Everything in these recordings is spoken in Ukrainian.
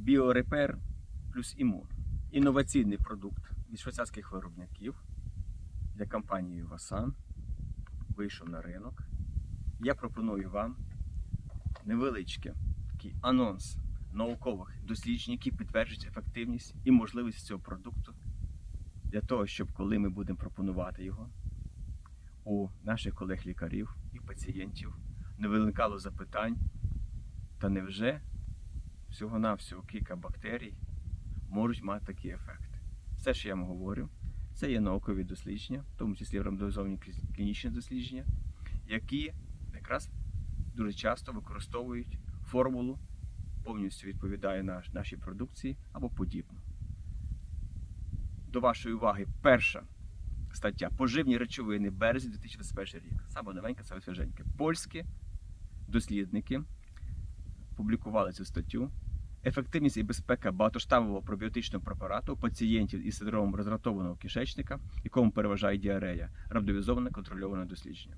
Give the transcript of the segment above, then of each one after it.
Біорепер плюс імун. Інноваційний продукт від швейцарських виробників для компанії Васан вийшов на ринок. Я пропоную вам невеличкий такий анонс наукових досліджень, які підтверджують ефективність і можливість цього продукту для того, щоб коли ми будемо пропонувати його у наших колег-лікарів і пацієнтів, не виникало запитань, та невже всього-навсього кілька бактерій можуть мати такі ефекти. Все, що я вам говорю, це є наукові дослідження, в тому числі рандомізовані клі- клінічні дослідження, які якраз дуже часто використовують формулу, повністю відповідає наш, нашій продукції або подібну. До вашої уваги перша стаття Поживні речовини березень 2021 рік. Саме новенька, саме свіженьке. Польські дослідники публікували цю статтю. Ефективність і безпека багатоштамового пробіотичного препарату пацієнтів із синдромом роздратованого кишечника, якому переважає діарея, рандомізоване контрольоване дослідження.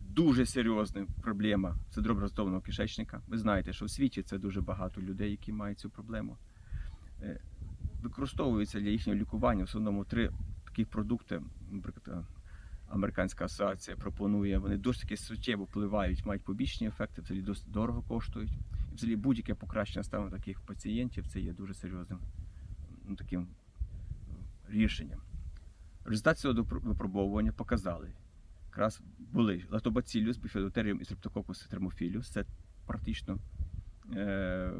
Дуже серйозна проблема синдрому роздратованого кишечника. Ви знаєте, що в світі це дуже багато людей, які мають цю проблему. Е, Використовуються для їхнього лікування в основному три такі продукти. Наприклад, Американська асоціація пропонує, вони досить таки суттєво впливають, мають побічні ефекти, взагалі досить дорого коштують. Взагалі будь-яке покращення стану таких пацієнтів це є дуже серйозним ну, таким е, рішенням. Результати цього випробовування показали. Якраз були латобацилюс, біфідотеріум і стрептококус термофіліус. Це практично е,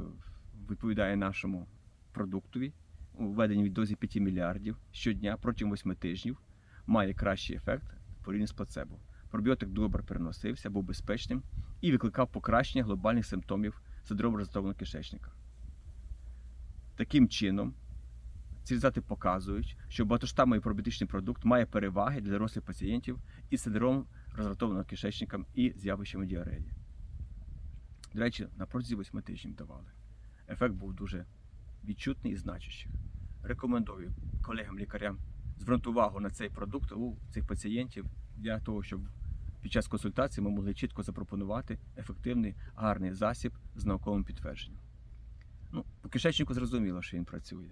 відповідає нашому продуктові. Введені від дозі 5 мільярдів щодня протягом 8 тижнів має кращий ефект порівняно з плацебо. Пробіотик добре переносився, був безпечним і викликав покращення глобальних симптомів синдрому роздратованого кишечника. Таким чином, ці результати показують, що багатоштамовий пробіотичний продукт має переваги для дорослих пацієнтів із синдромом роздратованого кишечника і з явищами діареї. До речі, на протязі 8 тижнів давали. Ефект був дуже відчутний і значущий. Рекомендую колегам-лікарям звернути увагу на цей продукт у цих пацієнтів для того, щоб під час консультації ми могли чітко запропонувати ефективний, гарний засіб з науковим підтвердженням. Ну, по кишечнику зрозуміло, що він працює.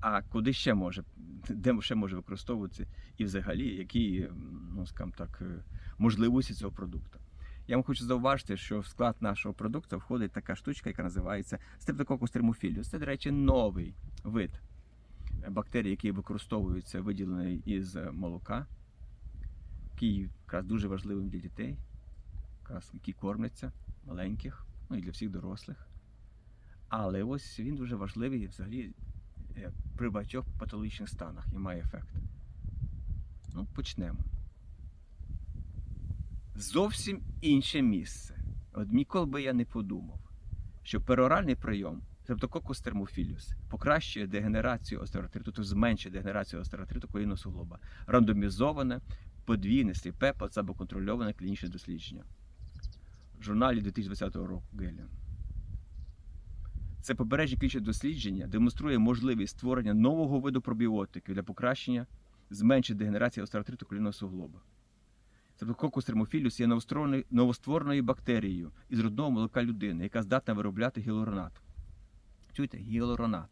А куди ще може, де ще може використовуватися і взагалі, які, ну так, е, можливості цього продукту? Я вам хочу зауважити, що в склад нашого продукту входить така штучка, яка називається Streptococcus thermophilus. Це, до речі, новий вид бактерій, який використовується, виділений із молока, який якраз дуже важливим для дітей, якраз які кормляться маленьких, ну і для всіх дорослих. Але ось він дуже важливий взагалі е, при багатьох патологічних станах і має ефект. Ну, почнемо. Зовсім інше місце. От ніколи би я не подумав, що пероральний прийом Стрептококус термофіліус покращує дегенерацію остеоартриту, тобто зменшує дегенерацію остеоартриту колінного суглоба. Рандомізоване, подвійне, сліпе, плацебо-контрольоване клінічне дослідження. В журналі 2020 року Геліан. Це попереднє клінічне дослідження демонструє можливість створення нового виду пробіотиків для покращення зменшення дегенерації остеоартриту колінного суглоба. Стрептококус термофіліус є новоствореною- бактерією із грудного молока людини, яка здатна виробляти гіалуронат. Чуєте, гіалуронат.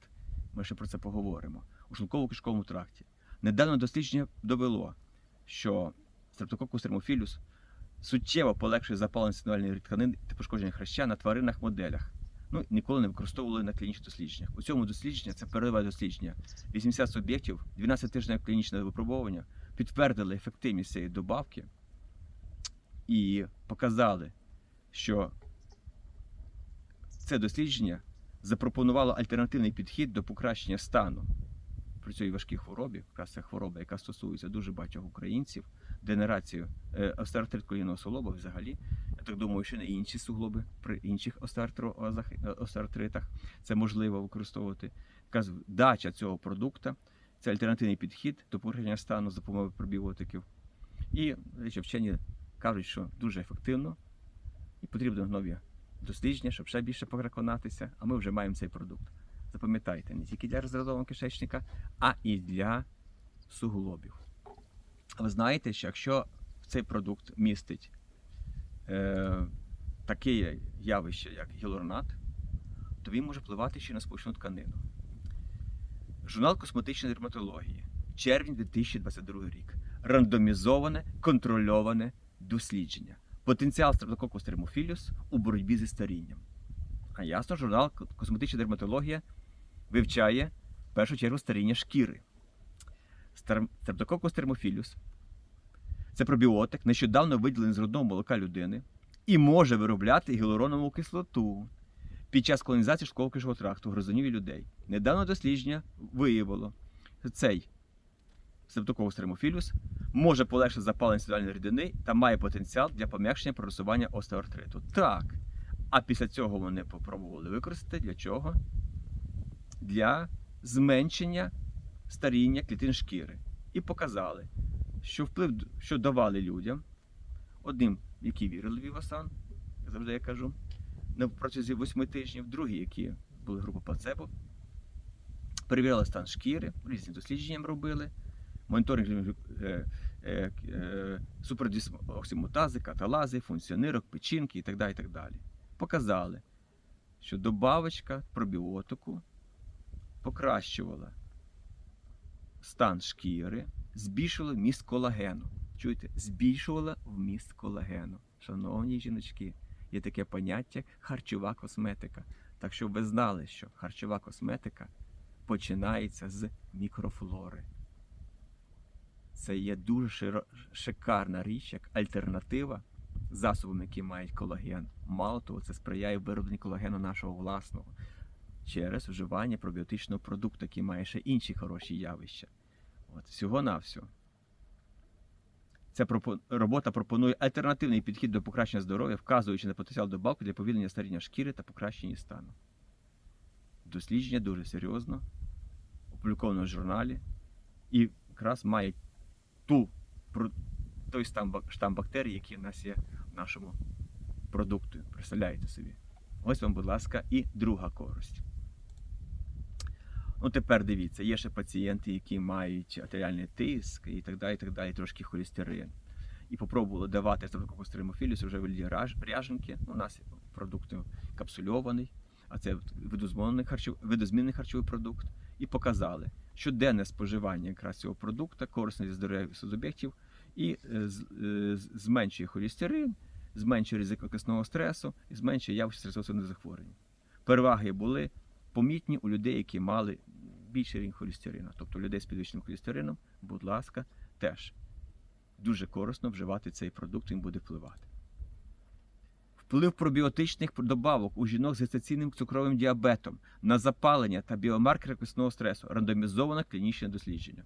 Ми ще про це поговоримо. У шлунково-кишковому тракті. Недавно дослідження довело, що стрептококус термофіліус суттєво полегшує запалення синуальної тканин та пошкодження хряща на тваринах моделях. Ну, ніколи не використовували на клінічних дослідженнях. У цьому дослідженні це передове дослідження. 80 суб'єктів, 12 тижнів клінічне випробування підтвердили ефективність цієї добавки і показали, що це дослідження запропонувало альтернативний підхід до покращення стану при цій важкій хворобі, якраз це хвороба, яка стосується дуже багатьох українців, денерацію е, остеоартрит колінного суглоба взагалі. Я так думаю, що не інші суглоби при інших остеоартрозах, е, остеоартритах це можливо використовувати. Якраз дача цього продукту це альтернативний підхід до покращення стану за допомогою пробіотиків. І речі, вчені кажуть, що дуже ефективно і потрібно нові дослідження, щоб ще більше переконатися, а ми вже маємо цей продукт. Запам'ятайте, не тільки для роздратованого кишечника, а і для суглобів. Ви знаєте, що якщо цей продукт містить е, таке явище, як гіалуронат, то він може впливати ще на сполучну тканину. Журнал косметичної дерматології, червень 2022 рік. Рандомізоване, контрольоване дослідження. Потенціал Streptococcus thermophilus у боротьбі зі старінням. А ясно, журнал косметична дерматологія вивчає в першу чергу старіння шкіри. Streptococcus thermophilus це пробіотик, нещодавно виділений з грудного молока людини і може виробляти гіалуронову кислоту під час колонізації шлунково тракту гризунів і людей. Недавно дослідження виявило, що цей Streptococcus thermophilus може полегшити запалення сексуальної рідини та має потенціал для пом'якшення просування остеоартриту. Так. А після цього вони попробували використати для чого? Для зменшення старіння клітин шкіри. І показали, що вплив, що давали людям, одним, які вірили в Вівасан, завжди я кажу, на протязі 8 тижнів, другі, які були група плацебо, перевіряли стан шкіри, різні дослідження робили, моніторинг е, е, е, супердісоксимутази, каталази, функціонирок, печінки і так далі. І так далі. Показали, що добавочка пробіотику покращувала стан шкіри, збільшувала вміст колагену. Чуєте, збільшувала вміст колагену. Шановні жіночки, є таке поняття харчова косметика. Так що ви знали, що харчова косметика починається з мікрофлори. Це є дуже шикарна річ, як альтернатива засобам, які мають колаген. Мало того, це сприяє виробленню колагену нашого власного через вживання пробіотичного продукту, який має ще інші хороші явища. От, всього-навсього. Ця робота пропонує альтернативний підхід до покращення здоров'я, вказуючи на потенціал добавки для повільнення старіння шкіри та покращення стану. Дослідження дуже серйозно, опубліковано в журналі, і якраз має ту, той штам, бактерій, який в нас є в нашому продукті. Представляєте собі. Ось вам, будь ласка, і друга користь. Ну, тепер дивіться, є ще пацієнти, які мають артеріальний тиск і так далі, і так далі, трошки холестерин. І попробували давати стафілококус тримофіліс вже в раж- ряженки. Ну, у нас продукт капсульований, а це видозмінений харчов... видозмінений харчовий продукт. І показали, що денне споживання якраз цього продукту корисне для здоров'я суб'єктів і е, е, зменшує холестерин, зменшує ризик кисного стресу і зменшує явище стресових захворювань. Переваги були помітні у людей, які мали більший рівень холестерину. Тобто людей з підвищеним холестерином, будь ласка, теж дуже корисно вживати цей продукт, він буде впливати. Вплив пробіотичних добавок у жінок з гестаційним цукровим діабетом на запалення та біомаркери кисного стресу. Рандомізоване клінічне дослідження.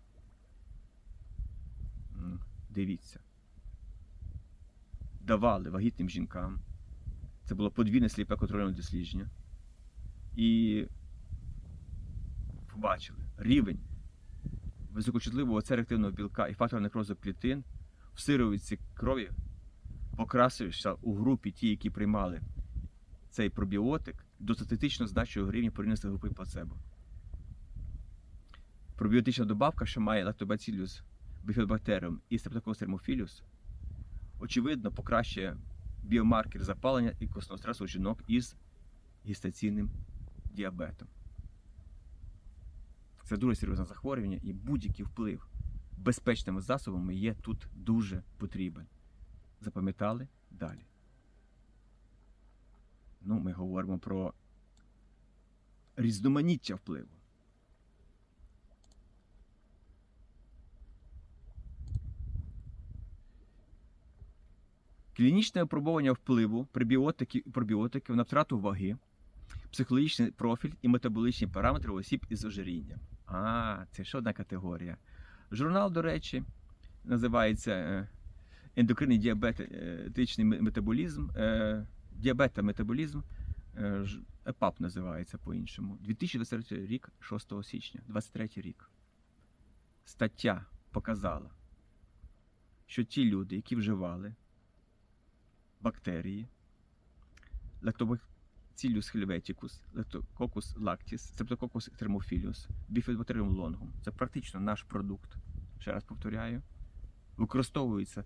Дивіться. Давали вагітним жінкам. Це було подвійне сліпе контрольне дослідження. І побачили рівень високочутливого цереактивного білка і фактора некрозу клітин в сировиці крові покрасився у групі ті, які приймали цей пробіотик до статистично значного рівня порівняно з групою плацебо. Пробіотична добавка, що має лактобацилюс бифідобактеріум і стрептококус очевидно покращує біомаркер запалення і костного стресу у жінок із гестаційним діабетом. Це дуже серйозне захворювання, і будь-який вплив безпечними засобами є тут дуже потрібен. Запам'ятали далі. Ну, ми говоримо про різноманіття впливу. Клінічне випробування впливу пребіотиків і пробіотиків на втрату ваги, психологічний профіль і метаболічні параметри осіб із ожирінням. А, це ще одна категорія. Журнал, до речі, називається е, Ендокринний діабетичний метаболізм, е, діабет та метаболізм. е, ЕПАП називається по-іншому. 2023 рік, 6 січня, 23 рік. Стаття показала, що ті люди, які вживали бактерії, Lactobacillus helveticus, Lactococcus lactis, Streptococcus thermophilus, Bifidobacterium longum. Це практично наш продукт. Ще раз повторяю. Використовується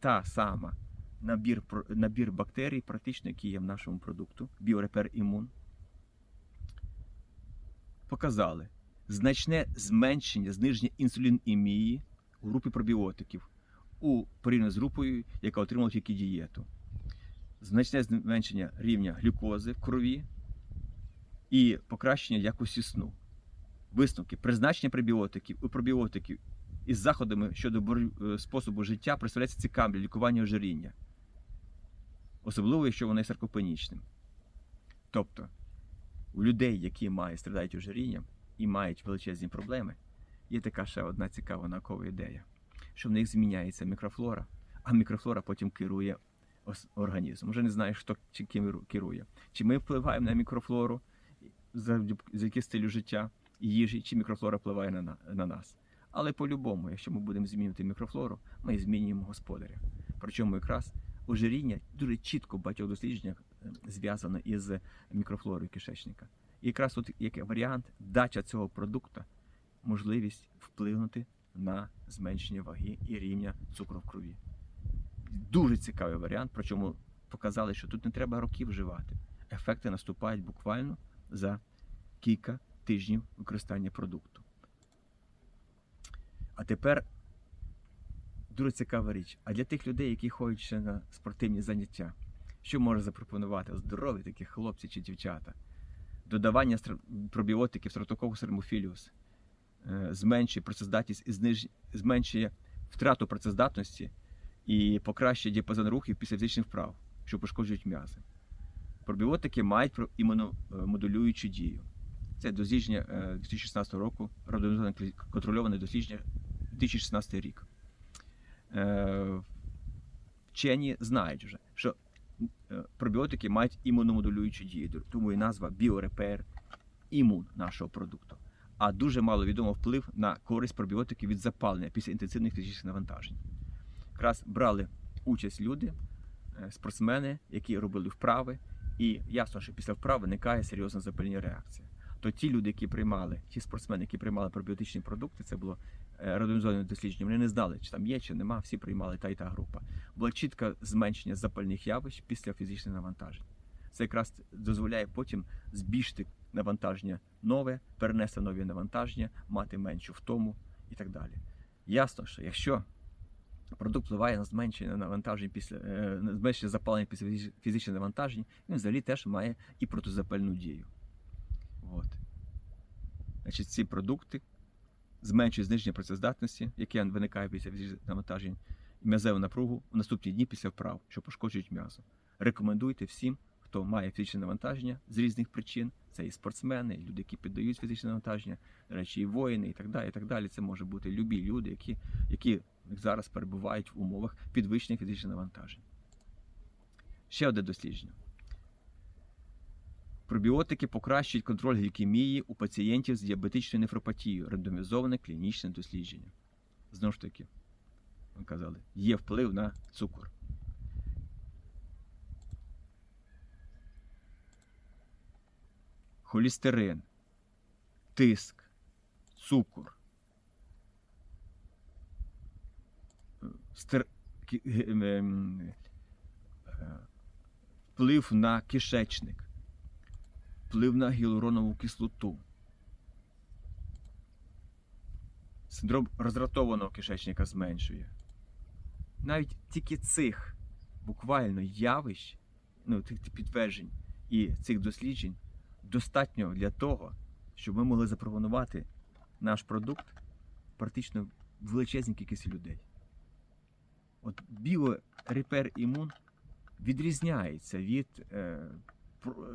та сама набір, набір бактерій, практично, який є в нашому продукту, біорепер імун. показали значне зменшення, зниження інсулінемії у групі пробіотиків у порівняно з групою, яка отримала тільки дієту. Значне зменшення рівня глюкози в крові і покращення якості сну. Висновки призначення пребіотиків у пробіотиків із заходами щодо е, способу життя представляється цікавим для лікування ожиріння, особливо якщо воно є саркопенічним. Тобто, у людей, які мають страдають ожирінням і мають величезні проблеми, є така ще одна цікава наукова ідея, що в них зміняється мікрофлора, а мікрофлора потім керує організмом. Вже не знаєш, хто чи ким керує. Чи ми впливаємо на мікрофлору завдяки стилю життя і їжі, чи мікрофлора впливає на, на, на нас. Але по-любому, якщо ми будемо змінювати мікрофлору, ми змінюємо господаря. Причому якраз ожиріння дуже чітко в багатьох дослідженнях е, зв'язано із мікрофлорою кишечника. І якраз от як варіант дача цього продукту можливість вплинути на зменшення ваги і рівня цукру в крові. Дуже цікавий варіант, причому показали, що тут не треба років вживати. Ефекти наступають буквально за кілька тижнів використання продукту. А тепер дуже цікава річ. А для тих людей, які ходять ще на спортивні заняття, що може запропонувати здорові такі хлопці чи дівчата? Додавання пробіотиків стратококус ремофіліус е, зменшує працездатність і зниж... зменшує втрату працездатності і покращує діапазон рухів після фізичних вправ, що пошкоджують м'язи. Пробіотики мають імуномодулюючу дію. Це дослідження е, 2016 року, рандомізоване контрольоване дослідження 2016 рік. Е, Вчені знають вже, що е, пробіотики мають імуномодулюючу дію, тому і назва біорепер, імун нашого продукту. А дуже мало відомо вплив на користь пробіотиків від запалення після інтенсивних фізичних навантажень. Якраз брали участь люди, е, спортсмени, які робили вправи, і ясно, що після вправ виникає серйозна запальна реакція. То ті люди, які приймали, ті спортсмени, які приймали пробіотичні продукти, це було е, рандомізоване дослідження, вони не знали, чи там є, чи нема, всі приймали та й та група. Було чітке зменшення запальних явищ після фізичних навантажень. Це якраз дозволяє потім збільшити навантаження нове, перенести нові навантаження, мати меншу втому і так далі. Ясно, що якщо продукт впливає на зменшення навантажень після е, на зменшення запалення після фізич- фізичних навантажень, він взагалі теж має і протизапальну дію. От. Значить, ці продукти зменшують зниження працездатності, яке виникає після фізичних навантажень, м'язеву напругу в наступні дні після вправ, що пошкоджують м'язо. Рекомендуйте всім, хто має фізичне навантаження з різних причин. Це і спортсмени, і люди, які піддають фізичне навантаження, до речі, і воїни, і так далі. І так далі. Це може бути любі люди, які, які зараз перебувають в умовах підвищення фізичних навантажень. Ще одне дослідження. Пробіотики покращують контроль глікемії у пацієнтів з діабетичною нефропатією, рандомізоване клінічне дослідження. Знову ж таки, ми казали, є вплив на цукор. Холістерин, тиск, цукор, е, стер... ге- ем, е, вплив на кишечник, вплив на гіалуронову кислоту, синдром роздратованого кишечника зменшує. Навіть тільки цих буквально явищ, ну, тих підтверджень і цих досліджень достатньо для того, щоб ми могли запропонувати наш продукт практично величезній кількості людей. От біорепер імун відрізняється від е,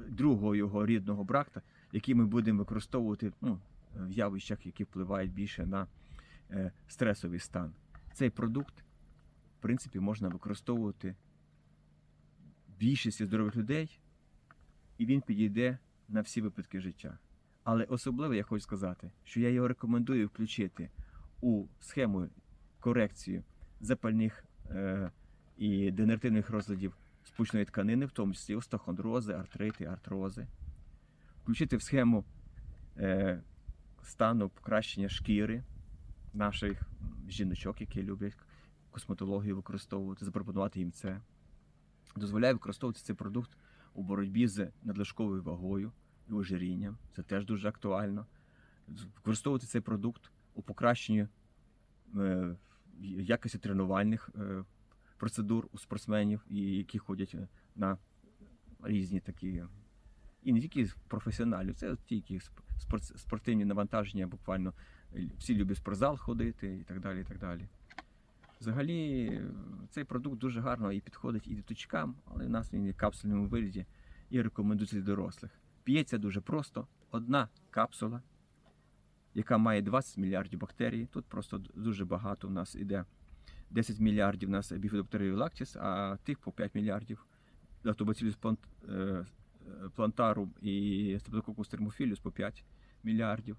другого його рідного бракта, який ми будемо використовувати ну, в явищах, які впливають більше на е, стресовий стан. Цей продукт, в принципі, можна використовувати більшості здорових людей, і він підійде на всі випадки життя. Але особливо я хочу сказати, що я його рекомендую включити у схему корекції запальних е, і дегенеративних розладів спучної тканини, в тому числі остеохондрози, артрити, артрози. Включити в схему е, стану покращення шкіри наших жіночок, які люблять косметологію використовувати, запропонувати їм це. Дозволяє використовувати цей продукт у боротьбі з надлишковою вагою і ожирінням. Це теж дуже актуально. використовувати цей продукт у покращенні е, якості тренувальних е, процедур у спортсменів, які ходять е, на різні такі. І не тільки професіоналів, це от ті, які спорт, спортивні навантаження, буквально всі люблять спортзал ходити і так далі. І так далі. Взагалі, цей продукт дуже гарно і підходить і діточкам, але в нас він є в капсульному вигляді і рекомендується дорослих. П'ється дуже просто. Одна капсула, яка має 20 мільярдів бактерій. Тут просто дуже багато у нас іде 10 мільярдів у нас біфідобактерії лактіс, а тих по 5 мільярдів лактобацилюс плант, е, е, плантарум і стептококус термофіліус по 5 мільярдів.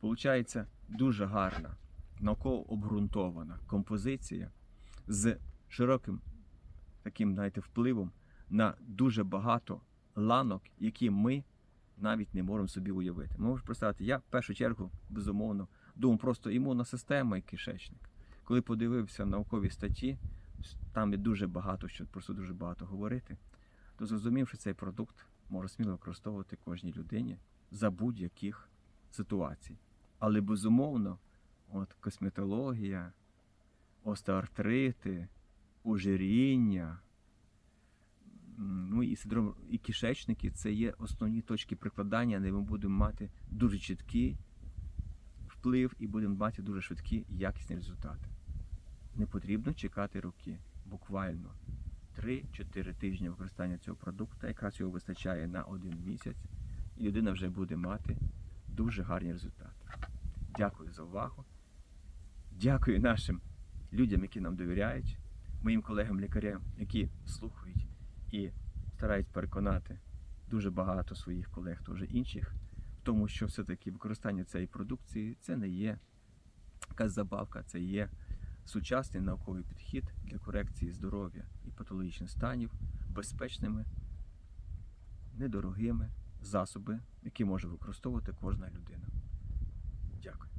Получається дуже гарна, науково обґрунтована композиція з широким таким знаєте, впливом на дуже багато ланок, які ми навіть не можемо собі уявити. Ми представити, я в першу чергу, безумовно, думав просто імунна система і кишечник. Коли подивився наукові статті, там є дуже багато, що просто дуже багато говорити, то зрозумів, що цей продукт може сміло використовувати кожній людині за будь-яких ситуацій. Але безумовно, от косметологія, остеоартрити, ожиріння, ну і синдром і кишечники це є основні точки прикладання, де ми будемо мати дуже чіткий вплив і будемо мати дуже швидкі якісні результати. Не потрібно чекати роки, буквально 3-4 тижні використання цього продукту, якраз його вистачає на один місяць, і людина вже буде мати дуже гарні результати. Дякую за увагу. Дякую нашим людям, які нам довіряють, моїм колегам-лікарям, які слухають і стараються переконати дуже багато своїх колег, теж інших, в тому, що все-таки використання цієї продукції це не є якась забавка, це є сучасний науковий підхід для корекції здоров'я і патологічних станів безпечними, недорогими засоби, які може використовувати кожна людина. Дякую.